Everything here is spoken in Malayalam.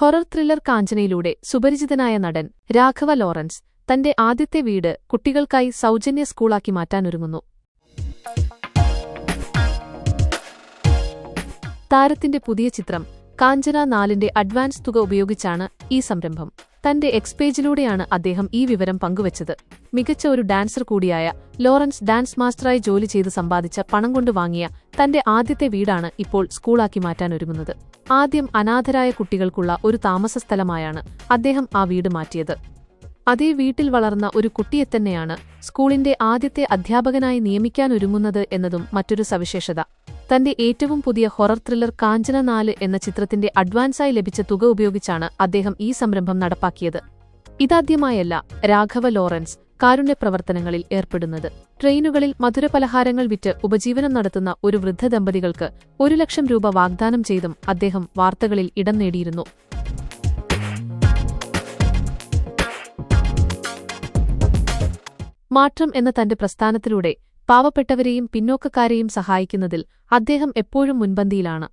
ഹൊറർ ത്രില്ലർ കാഞ്ചനയിലൂടെ സുപരിചിതനായ നടൻ രാഘവ ലോറൻസ് തന്റെ ആദ്യത്തെ വീട് കുട്ടികൾക്കായി സൗജന്യ സ്കൂളാക്കി മാറ്റാനൊരുങ്ങുന്നു. താരത്തിന്റെ പുതിയ ചിത്രം കാഞ്ചന നാലിന്റെ അഡ്വാൻസ് തുക ഉപയോഗിച്ചാണ് ഈ സംരംഭം. തന്റെ എക്സ് പേജിലൂടെയാണ് അദ്ദേഹം ഈ വിവരം പങ്കുവച്ചത്. മികച്ച ഒരു ഡാൻസർ കൂടിയായ ലോറൻസ് ഡാൻസ് മാസ്റ്ററായി ജോലി ചെയ്ത് സമ്പാദിച്ച പണം കൊണ്ട് വാങ്ങിയ തന്റെ ആദ്യത്തെ വീടാണ് ഇപ്പോൾ സ്കൂളാക്കി മാറ്റാൻ ഒരുങ്ങുന്നത്. ആദ്യം അനാഥരായ കുട്ടികൾക്കുള്ള ഒരു താമസ സ്ഥലമായാണ് അദ്ദേഹം ആ വീട് മാറ്റിയത്. അതേ വീട്ടിൽ വളർന്ന ഒരു കുട്ടിയെ തന്നെയാണ് സ്കൂളിന്റെ ആദ്യത്തെ അധ്യാപകനായി നിയമിക്കാനൊരുങ്ങുന്നത് എന്നതും മറ്റൊരു സവിശേഷത. തന്റെ ഏറ്റവും പുതിയ ഹൊറർ ത്രില്ലർ കാഞ്ചന നാല് എന്ന ചിത്രത്തിന്റെ അഡ്വാൻസായി ലഭിച്ച തുക ഉപയോഗിച്ചാണ് അദ്ദേഹം ഈ സംരംഭം നടപ്പാക്കിയത്. ഇതാദ്യമായല്ല രാഘവ ലോറൻസ് കാരുണ്യ പ്രവർത്തനങ്ങളിൽ ഏർപ്പെടുന്നത്. ട്രെയിനുകളിൽ മധുരപലഹാരങ്ങൾ വിറ്റ് ഉപജീവനം നടത്തുന്ന ഒരു വൃദ്ധ ദമ്പതികൾക്ക് ഒരു ലക്ഷം രൂപ വാഗ്ദാനം ചെയ്തും അദ്ദേഹം വാർത്തകളിൽ ഇടം നേടിയിരുന്നു. മാറ്റം എന്ന തന്റെ പ്രസ്ഥാനത്തിലൂടെ പാവപ്പെട്ടവരെയും പിന്നോക്കക്കാരെയും സഹായിക്കുന്നതിൽ അദ്ദേഹം എപ്പോഴും മുൻപന്തിയിലാണ്.